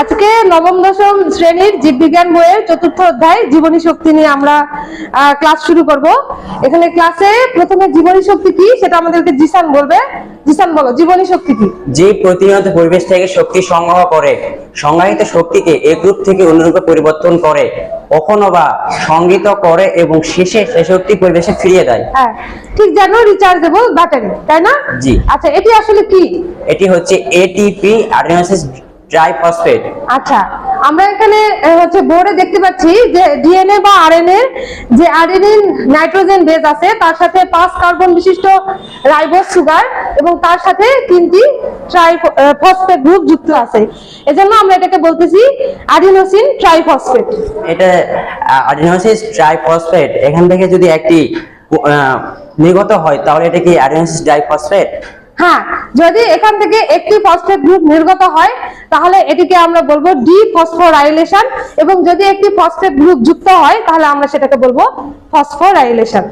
আজকে নবম দশম শ্রেণির জীববিজ্ঞান বইয়ের চতুর্থ অধ্যায় জীবনী শক্তি নিয়ে আমরা ক্লাস শুরু করব। এখানে ক্লাসে প্রথমে জীবনী শক্তি কি সেটা আমাদেরকে জিসান বলবে। জিসান বলো জীবনী শক্তি কি? জীব প্রতিনিয়ত পরিবেশ থেকে শক্তি সংগ্রহ করে সংগ্রহিত শক্তিকে এক রূপ থেকে অন্য রূপে পরিবর্তন করে কখনো বা সংগীত করে এবং শেষে সে শক্তি পরিবেশে ফিরিয়ে দেয়। হ্যাঁ ঠিক জানো রিচার্জেবল ব্যাটারি তাই না? জি। আচ্ছা এটি আসলে কি? এটি হচ্ছে এটিপি আডেনোসিস ট্রাইফসফেট আচ্ছা আমরা এখানে হচ্ছে বোর্ডে দেখতে পাচ্ছি যে ডিএনএ বা আরএনএ যে আরএনএন নাইট্রোজেন বেস আছে তার সাথে পাঁচ কার্বন বিশিষ্ট রাইবোজ সুগার এবং তার সাথে তিনটি ট্রাই ফসফেট গ্রুপ যুক্ত আছে। এজন্য আমরা এটাকে বলতেছি আডিনোসিন ট্রাইফসফেট এটা আডেনোসিস ট্রাইফসফেট এখান থেকে যদি একটি আহ, নির্গত হয় তাহলে এটা কি আডেনোসিস ডাইফসফেট হ্যাঁ যদি এখান থেকে একটি ফসফেট গ্রুপ নির্গত হয়, তাহলে এটিকে আমরা বলব ডি ফসফোরাইলেশন এবং যদি একটি ফসফেট গ্রুপ যুক্ত হয়, তাহলে আমরা সেটাকে বলব ফসফোরাইলেশন